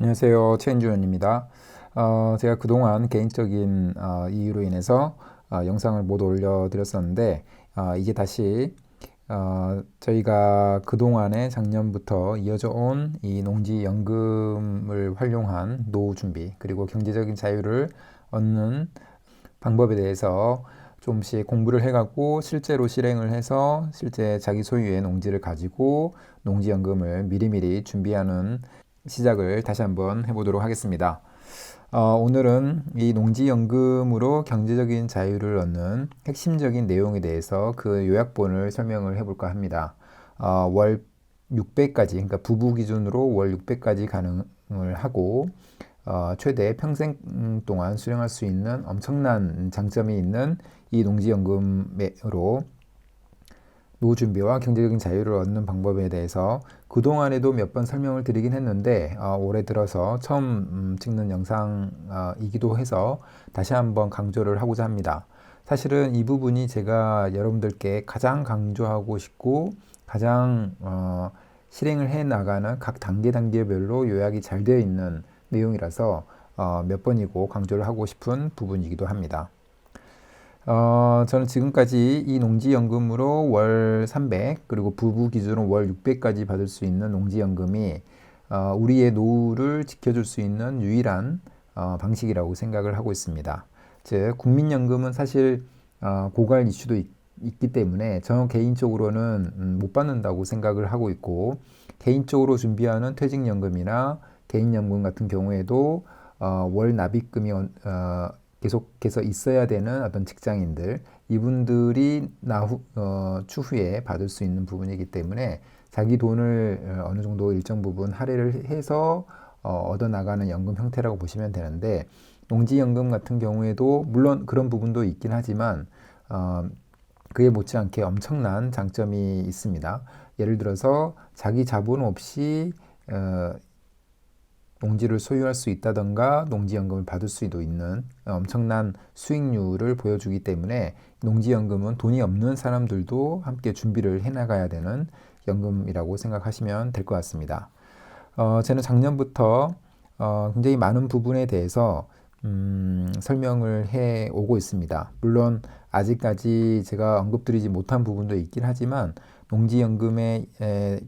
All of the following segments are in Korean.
안녕하세요. 최인주연입니다. 어, 제가 그동안 개인적인 어, 이유로 인해서 어, 영상을 못 올려드렸었는데 어, 이제 다시 어, 저희가 그동안에 작년부터 이어져 온 이 농지연금을 활용한 노후 준비 그리고 경제적인 자유를 얻는 방법에 대해서 좀씩 공부를 해갖고 실제로 실행을 해서 실제 자기 소유의 농지를 가지고 농지연금을 미리미리 준비하는 시작을 다시 한번 해보도록 하겠습니다. 어, 오늘은 이 농지연금으로 경제적인 자유를 얻는 핵심적인 내용에 대해서 그 요약본을 설명을 해볼까 합니다. 어, 월 600까지, 그러니까 부부 기준으로 월 600까지 가능을 하고, 어, 최대 평생 동안 수령할 수 있는 엄청난 장점이 있는 이 농지연금으로 노후 준비와 경제적인 자유를 얻는 방법에 대해서 그동안에도 몇 번 설명을 드리긴 했는데 어, 올해 들어서 처음 음, 찍는 영상이기도 해서 다시 한번 강조를 하고자 합니다. 사실은 이 부분이 제가 여러분들께 가장 강조하고 싶고 가장 어, 실행을 해 나가는 각 단계 단계별로 요약이 잘 되어 있는 내용이라서 어, 몇 번이고 강조를 하고 싶은 부분이기도 합니다. 어, 저는 지금까지 이 농지연금으로 월 300, 그리고 부부 기준으로 월 600까지 받을 수 있는 농지연금이 어, 우리의 노후를 지켜줄 수 있는 유일한 어, 방식이라고 생각을 하고 있습니다. 즉, 국민연금은 사실 어, 고갈 이슈도 있, 기 때문에 저 개인적으로는 음, 못 받는다고 생각을 하고 있고, 개인적으로 준비하는 퇴직연금이나 개인연금 같은 경우에도 어, 월 납입금이 어, 계속해서 있어야 되는 어떤 직장인들 이분들이 나후 어, 추후에 받을 수 있는 부분이기 때문에 자기 돈을 어, 어느 정도 일정 부분 할애를 해서 어, 얻어 나가는 연금 형태라고 보시면 되는데 농지연금 같은 경우에도 물론 그런 부분도 있긴 하지만 어, 그에 못지않게 엄청난 장점이 있습니다. 예를 들어서 자기 자본 없이 어, 농지를 소유할 수 있다던가 농지연금을 받을 수도 있는 엄청난 수익률을 보여주기 때문에 농지연금은 돈이 없는 사람들도 함께 준비를 해나가야 되는 연금이라고 생각하시면 될 것 같습니다. 어, 저는 작년부터 어, 굉장히 많은 부분에 대해서 음, 설명을 해 오고 있습니다. 물론 아직까지 제가 언급드리지 못한 부분도 있긴 하지만 농지연금의 에,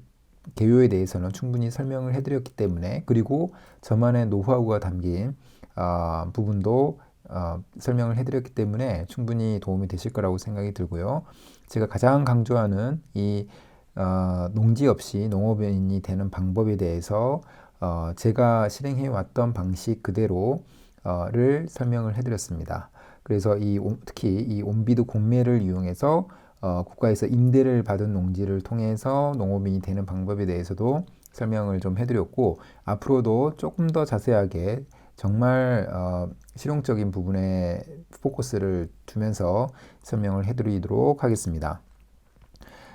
개요에 대해서는 충분히 설명을 해드렸기 때문에 그리고 저만의 노하우가 담긴 어, 부분도 어, 설명을 해드렸기 때문에 충분히 도움이 되실 거라고 생각이 들고요. 제가 가장 강조하는 이 어, 농지 없이 농업인이 되는 방법에 대해서 어, 제가 실행해 왔던 방식 그대로를 설명을 해드렸습니다. 그래서 이 특히 이 온비드 공매를 이용해서 어, 국가에서 임대를 받은 농지를 통해서 농업인이 되는 방법에 대해서도 설명을 좀 해드렸고 앞으로도 조금 더 자세하게 정말 어, 실용적인 부분에 포커스를 두면서 설명을 해드리도록 하겠습니다.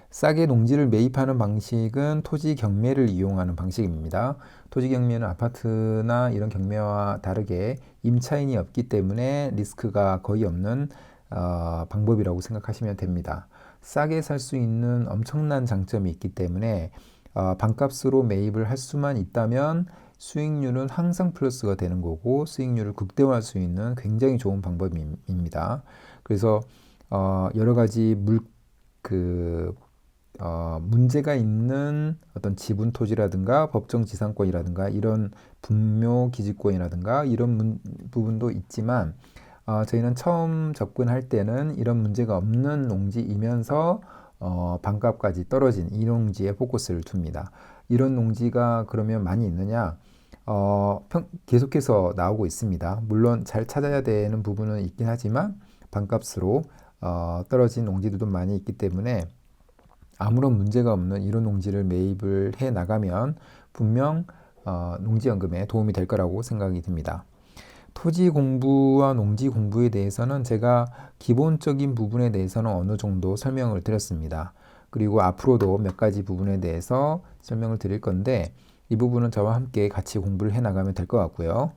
싸게 농지를 매입하는 방식은 토지 경매를 이용하는 방식입니다. 토지 경매는 아파트나 이런 경매와 다르게 임차인이 없기 때문에 리스크가 거의 없는 어, 방법이라고 생각하시면 됩니다. 싸게 살 수 있는 엄청난 장점이 있기 때문에 어, 반값으로 매입을 할 수만 있다면 수익률은 항상 플러스가 되는 거고 수익률을 극대화할 수 있는 굉장히 좋은 방법입니다. 그래서 어, 여러 가지 물그 어, 문제가 있는 어떤 지분 토지라든가 법정 지상권이라든가 이런 분묘 기지권이라든가 이런 문, 부분도 있지만 어, 저희는 처음 접근할 때는 이런 문제가 없는 농지이면서 어, 반값까지 떨어진 이 농지에 포커스를 둡니다. 이런 농지가 그러면 많이 있느냐? 어, 평, 계속해서 나오고 있습니다. 물론 잘 찾아야 되는 부분은 있긴 하지만 반값으로 어, 떨어진 농지들도 많이 있기 때문에 아무런 문제가 없는 이런 농지를 매입을 해 나가면 분명 어, 농지연금에 도움이 될 거라고 생각이 듭니다. 토지 공부와 농지 공부에 대해서는 제가 기본적인 부분에 대해서는 어느 정도 설명을 드렸습니다. 그리고 앞으로도 몇 가지 부분에 대해서 설명을 드릴 건데 이 부분은 저와 함께 같이 공부를 해 나가면 될 것 같고요.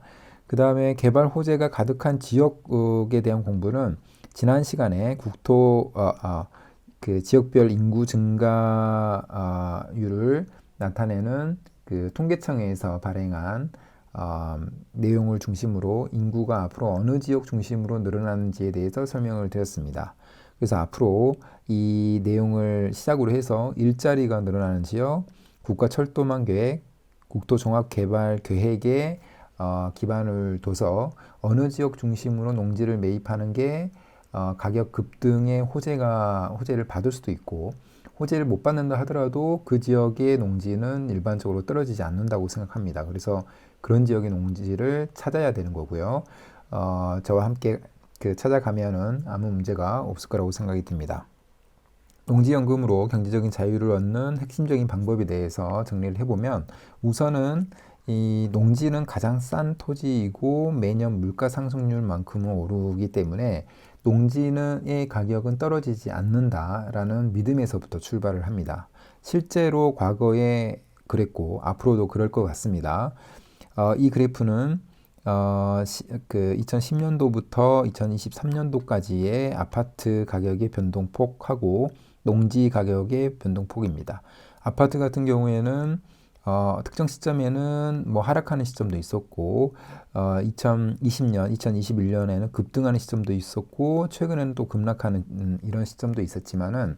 그 다음에 개발 호재가 가득한 지역에 대한 공부는 지난 시간에 국토 어, 어, 그 지역별 인구 증가율을 나타내는 그 통계청에서 발행한 어, 내용을 중심으로 인구가 앞으로 어느 지역 중심으로 늘어나는지에 대해서 설명을 드렸습니다. 그래서 앞으로 이 내용을 시작으로 해서 일자리가 늘어나는 지역, 국가 철도망 계획, 국토 종합 개발 계획에 어, 기반을 둬서 어느 지역 중심으로 농지를 매입하는 게 어, 가격 급등의 호재가 호재를 받을 수도 있고 호재를 못 받는다 하더라도 그 지역의 농지는 일반적으로 떨어지지 않는다고 생각합니다. 그래서 그런 지역의 농지를 찾아야 되는 거고요. 어, 저와 함께 그 찾아가면은 아무 문제가 없을 거라고 생각이 듭니다. 농지연금으로 경제적인 자유를 얻는 핵심적인 방법에 대해서 정리를 해보면 우선은 이 농지는 가장 싼 토지이고 매년 물가 상승률만큼은 오르기 때문에 농지의 가격은 떨어지지 않는다라는 믿음에서부터 출발을 합니다. 실제로 과거에 그랬고 앞으로도 그럴 것 같습니다. 어, 이 그래프는 어, 시, 그 2010년도부터 2023년도까지의 아파트 가격의 변동폭하고 농지 가격의 변동폭입니다. 아파트 같은 경우에는 어, 특정 시점에는 뭐 하락하는 시점도 있었고 어, 2020년, 2021년에는 급등하는 시점도 있었고 최근에는 또 급락하는 음, 이런 시점도 있었지만은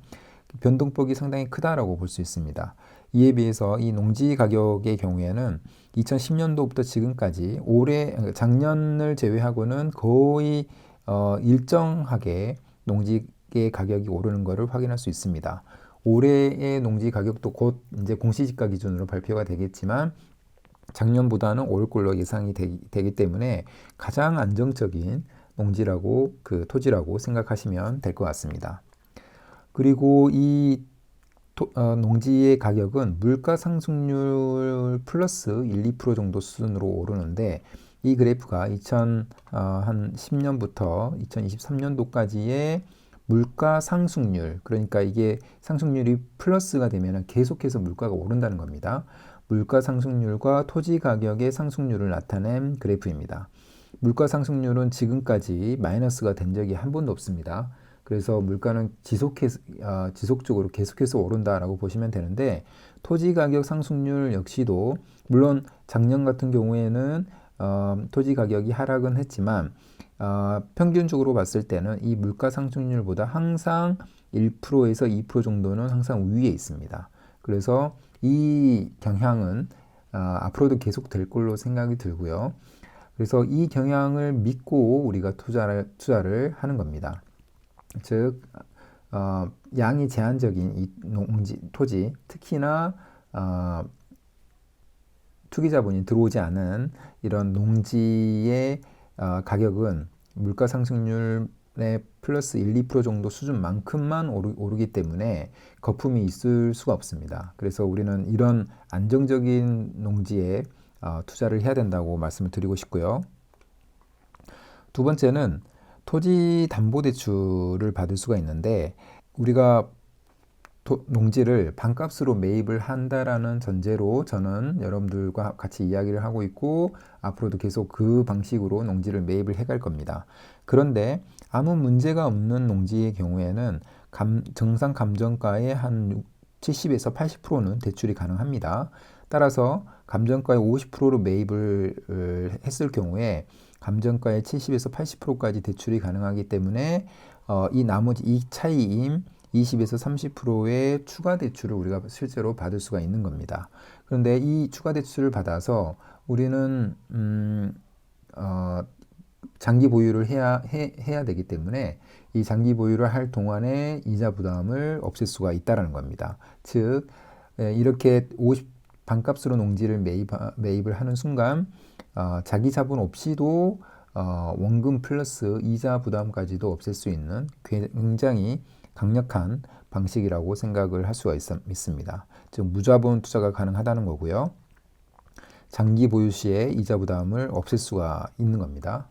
변동폭이 상당히 크다라고 볼 수 있습니다. 이에 비해서 이 농지 가격의 경우에는 2010년도부터 지금까지 올해 작년을 제외하고는 거의 어, 일정하게 농지의 가격이 오르는 것을 확인할 수 있습니다. 올해의 농지 가격도 곧 이제 공시지가 기준으로 발표가 되겠지만 작년보다는 오를 걸로 예상이 되기, 되기 때문에 가장 안정적인 농지라고 그 토지라고 생각하시면 될 것 같습니다. 그리고 이 토, 어, 농지의 가격은 물가 상승률 플러스 1, 2% 정도 수준으로 오르는데 이 그래프가 2010년부터 어, 2023년도까지의 물가 상승률 그러니까 이게 상승률이 플러스가 되면 계속해서 물가가 오른다는 겁니다. 물가 상승률과 토지 가격의 상승률을 나타낸 그래프입니다. 물가 상승률은 지금까지 마이너스가 된 적이 한 번도 없습니다. 그래서 물가는 지속해서 어, 지속적으로 계속해서 오른다라고 보시면 되는데 토지 가격 상승률 역시도 물론 작년 같은 경우에는 어, 토지 가격이 하락은 했지만 어, 평균적으로 봤을 때는 이 물가 상승률보다 항상 1%에서 2% 정도는 항상 위에 있습니다. 그래서 이 경향은 어, 앞으로도 계속 될 걸로 생각이 들고요. 그래서 이 경향을 믿고 우리가 투자를, 투자를 하는 겁니다. 즉 어, 양이 제한적인 이 농지 토지 특히나 어, 투기자본이 들어오지 않은 이런 농지의 어, 가격은 물가 상승률의 플러스 1, 2% 정도 수준만큼만 오르, 오르 기 때문에 거품이 있을 수가 없습니다. 그래서 우리는 이런 안정적인 농지에 어, 투자를 해야 된다고 말씀을 드리고 싶고요. 두 번째는 토지 담보 대출을 받을 수가 있는데 우리가 도, 농지를 반값으로 매입을 한다라는 전제로 저는 여러분들과 같이 이야기를 하고 있고 앞으로도 계속 그 방식으로 농지를 매입을 해갈 겁니다. 그런데 아무 문제가 없는 농지의 경우에는 감, 정상 감정가의 한 70에서 80%는 대출이 가능합니다. 따라서 감정가의 50%로 매입을 했을 경우에 감정가의 70에서 80%까지 대출이 가능하기 때문에 어, 이 나머지 이 차이임 20에서 30%의 추가 대출을 우리가 실제로 받을 수가 있는 겁니다. 그런데 이 추가 대출을 받아서 우리는 음, 어, 장기 보유를 해야 해, 해야 되기 때문에 이 장기 보유를 할 동안에 이자 부담을 없앨 수가 있다라는 겁니다. 즉 이렇게 50 반값으로 농지를 매입 매입을 하는 순간 어, 자기 자본 없이도 어, 원금 플러스 이자 부담까지도 없앨 수 있는 굉장히 강력한 방식이라고 생각을 할 수가 있, 있습니다. 즉 무자본 투자가 가능하다는 거고요. 장기 보유 시에 이자 부담을 없앨 수가 있는 겁니다.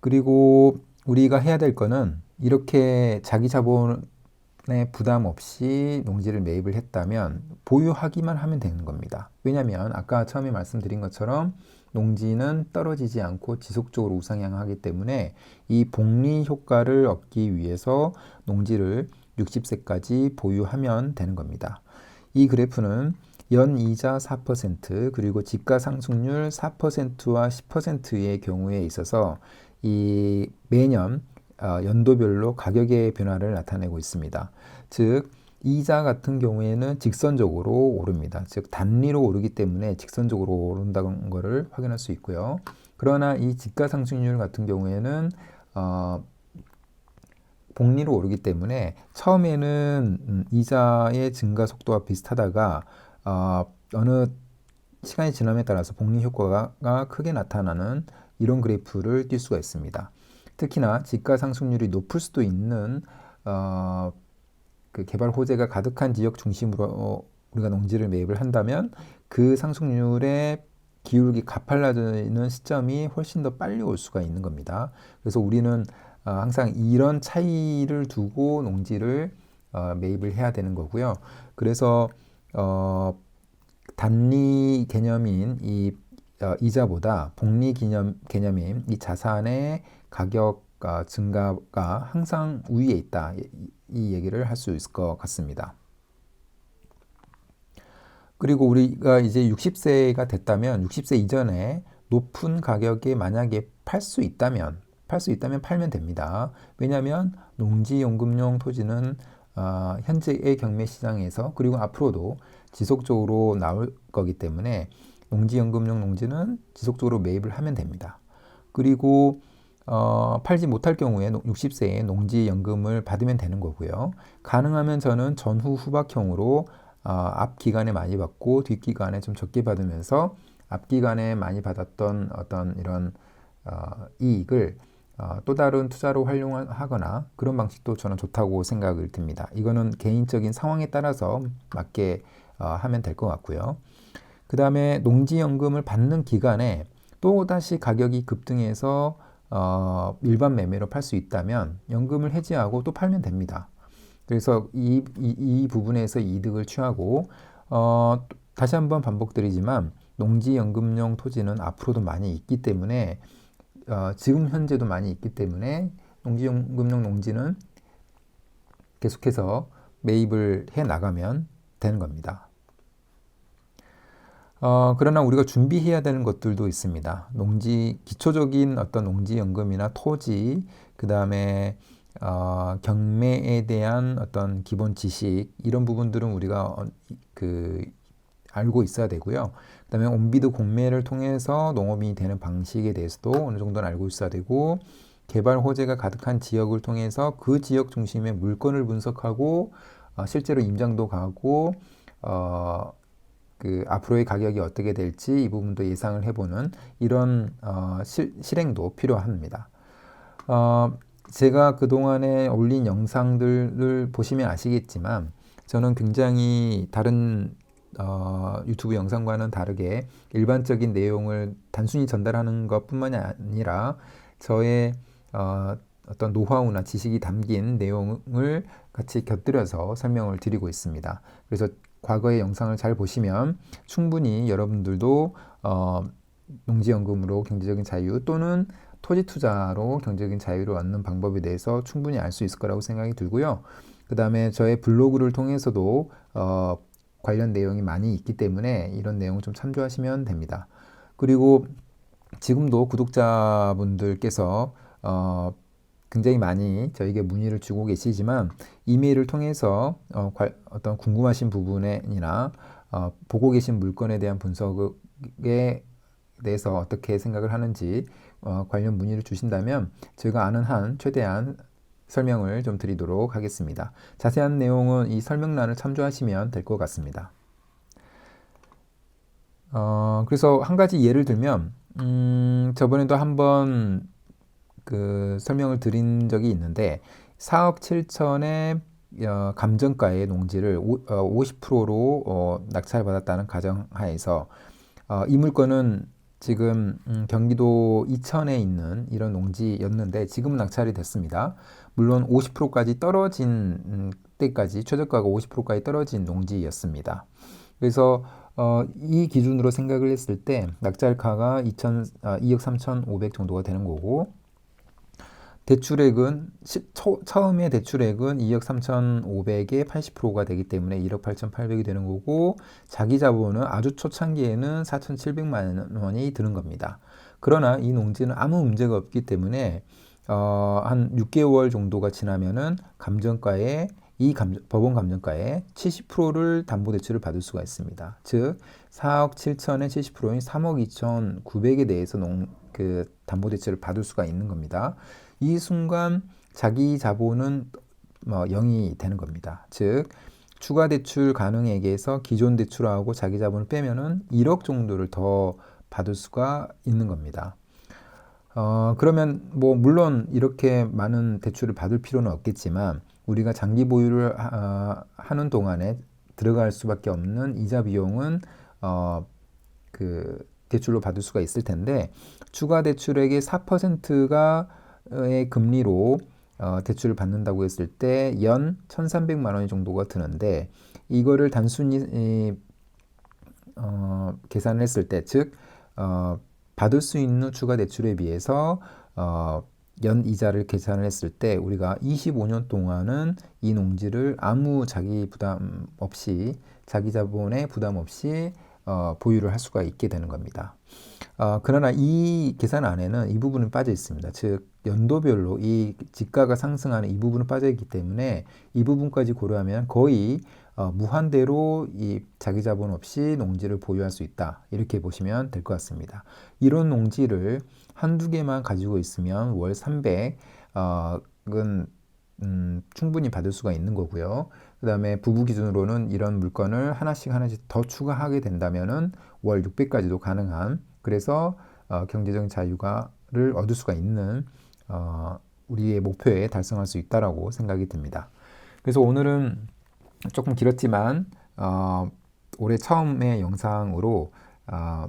그리고 우리가 해야 될 거는 이렇게 자기 자본 부담 없이 농지를 매입을 했다면 보유하기만 하면 되는 겁니다. 왜냐하면 아까 처음에 말씀드린 것처럼 농지는 떨어지지 않고 지속적으로 우상향하기 때문에 이 복리 효과를 얻기 위해서 농지를 60세까지 보유하면 되는 겁니다. 이 그래프는 연 이자 4% 그리고 지가 상승률 4%와 10%의 경우에 있어서 이 매년 어, 연도별로 가격의 변화를 나타내고 있습니다. 즉 이자 같은 경우에는 직선적으로 오릅니다. 즉 단리로 오르기 때문에 직선적으로 오른다는 것을 확인할 수 있고요. 그러나 이 지가 상승률 같은 경우에는 어, 복리로 오르기 때문에 처음에는 음, 이자의 증가 속도와 비슷하다가 어, 어느 시간이 지남에 따라서 복리 효과가 크게 나타나는 이런 그래프를 띌 수가 있습니다. 특히나 지가 상승률이 높을 수도 있는 어, 그 개발 호재가 가득한 지역 중심으로 우리가 농지를 매입을 한다면 그 상승률의 기울기 가팔라지는 시점이 훨씬 더 빨리 올 수가 있는 겁니다. 그래서 우리는 어, 항상 이런 차이를 두고 농지를 어, 매입을 해야 되는 거고요. 그래서 어, 단리 개념인 이 어, 이자보다 복리 개념, 개념인 이 자산의 가격 어, 증가가 항상 우위에 있다. 이 얘기를 할 수 있을 것 같습니다. 그리고 우리가 이제 60세가 됐다면 60세 이전에 높은 가격에 만약에 팔 수 있다면 팔 수 있다면 팔면 됩니다. 왜냐하면 농지연금용 토지는 어, 현재의 경매 시장에서 그리고 앞으로도 지속적으로 나올 거기 때문에 농지연금용 농지는 지속적으로 매입을 하면 됩니다. 그리고 어, 팔지 못할 경우에 60세에 농지연금을 받으면 되는 거고요. 가능하면 저는 전후 후박형으로 어, 앞 기간에 많이 받고 뒷 기간에 좀 적게 받으면서 앞 기간에 많이 받았던 어떤 이런 어, 이익을 어, 또 다른 투자로 활용하거나 그런 방식도 저는 좋다고 생각을 듭니다. 이거는 개인적인 상황에 따라서 맞게 어, 하면 될 것 같고요. 그 다음에 농지연금을 받는 기간에 또 다시 가격이 급등해서 어, 일반 매매로 팔 수 있다면 연금을 해지하고 또 팔면 됩니다. 그래서 이, 이, 이 부분에서 이득을 취하고 어, 다시 한번 반복드리지만 농지연금용 토지는 앞으로도 많이 있기 때문에 어, 지금 현재도 많이 있기 때문에 농지연금용 농지는 계속해서 매입을 해 나가면 되는 겁니다. 어, 그러나 우리가 준비해야 되는 것들도 있습니다. 농지, 기초적인 어떤 농지연금이나 토지, 그 다음에 어, 경매에 대한 어떤 기본 지식, 이런 부분들은 우리가 어, 그, 알고 있어야 되고요. 그 다음에 온비드 공매를 통해서 농업이 되는 방식에 대해서도 어느 정도는 알고 있어야 되고, 개발 호재가 가득한 지역을 통해서 그 지역 중심의 물건을 분석하고, 어, 실제로 임장도 가고, 어, 그 앞으로의 가격이 어떻게 될지 이 부분도 예상을 해보는 이런 어, 실, 실행도 필요합니다. 어, 제가 그동안에 올린 영상들을 보시면 아시겠지만 저는 굉장히 다른 어, 유튜브 영상과는 다르게 일반적인 내용을 단순히 전달하는 것뿐만이 아니라 저의 어, 어떤 노하우나 지식이 담긴 내용을 같이 곁들여서 설명을 드리고 있습니다. 그래서 과거의 영상을 잘 보시면 충분히 여러분들도 어, 농지연금으로 경제적인 자유 또는 토지 투자로 경제적인 자유를 얻는 방법에 대해서 충분히 알 수 있을 거라고 생각이 들고요. 그 다음에 저의 블로그를 통해서도 어, 관련 내용이 많이 있기 때문에 이런 내용을 좀 참조하시면 됩니다. 그리고 지금도 구독자분들께서 어, 굉장히 많이 저에게 문의를 주고 계시지만 이메일을 통해서 어, 떤 궁금하신 부분이나 어, 보고 계신 물건에 대한 분석에 대해서 어떻게 생각을 하는지 어, 관련 문의를 주신다면 제가 아는 한 최대한 설명을 좀 드리도록 하겠습니다. 자세한 내용은 이 설명란을 참조하시면 될 것 같습니다. 어, 그래서 한 가지 예를 들면, 음, 저번에도 한번 그 설명을 드린 적이 있는데 4억 7천의 어, 감정가의 농지를 오, 어, 50%로 어, 낙찰받았다는 가정하에서 어, 이 물건은 지금 음, 경기도 이천에 있는 이런 농지였는데 지금은 낙찰이 됐습니다. 물론 50%까지 떨어진 음, 때까지 최저가가 50%까지 떨어진 농지였습니다. 그래서 어, 이 기준으로 생각을 했을 때 낙찰가가 2천, 아, 2억 3천 5백 정도가 되는 거고 대출액은 시- 초, 처음에 대출액은 2억 3,500에 80%가 되기 때문에 1억 8,800이 되는 거고 자기 자본은 아주 초창기에는 4,700만 원이 드는 겁니다. 그러나 이 농지는 아무 문제가 없기 때문에 어, 한 6개월 정도가 지나면은 감정가에 이 감, 법원 감정가의 70%를 담보 대출을 받을 수가 있습니다. 즉 4억 7천의 70%인 3억 2천 9백에 대해서 농, 그 담보 대출을 받을 수가 있는 겁니다. 이 순간 자기 자본은 뭐 0이 되는 겁니다. 즉 추가 대출 가능액에서 기존 대출하고 자기 자본을 빼면은 1억 정도를 더 받을 수가 있는 겁니다. 어, 그러면 뭐 물론 이렇게 많은 대출을 받을 필요는 없겠지만 우리가 장기 보유를 하, 하는 동안에 들어갈 수밖에 없는 이자 비용은 어, 그 대출로 받을 수가 있을 텐데 추가 대출액의 4%가 의 금리로 어, 대출을 받는다고 했을 때 연 1,300만 원 정도가 드는데 이거를 단순히 이, 어, 계산을 했을 때, 즉 어, 받을 수 있는 추가 대출에 비해서 어, 연 이자를 계산을 했을 때 우리가 25년 동안은 이 농지를 아무 자기 부담 없이 자기 자본의 부담 없이 어, 보유를 할 수가 있게 되는 겁니다. 어, 그러나 이 계산 안에는 이 부분은 빠져 있습니다. 즉 연도별로 이 지가가 상승하는 이 부분은 빠져 있기 때문에 이 부분까지 고려하면 거의 어, 무한대로 이 자기 자본 없이 농지를 보유할 수 있다. 이렇게 보시면 될 것 같습니다. 이런 농지를 한두 개만 가지고 있으면 월 300, 어, 은 음, 충분히 받을 수가 있는 거고요. 그 다음에 부부 기준으로는 이런 물건을 하나씩 하나씩 더 추가하게 된다면은 월 600까지도 가능한 그래서 어, 경제적인 자유가를 얻을 수가 있는 어, 우리의 목표에 달성할 수 있다라고 생각이 듭니다. 그래서 오늘은 조금 길었지만 어, 올해 처음의 영상으로 어,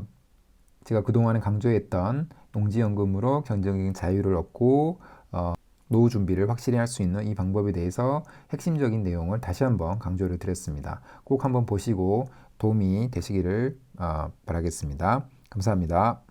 제가 그동안에 강조했던 농지연금으로 경제적인 자유를 얻고 어, 노후 준비를 확실히 할 수 있는 이 방법에 대해서 핵심적인 내용을 다시 한번 강조를 드렸습니다. 꼭 한번 보시고 도움이 되시기를 어, 바라겠습니다. 감사합니다.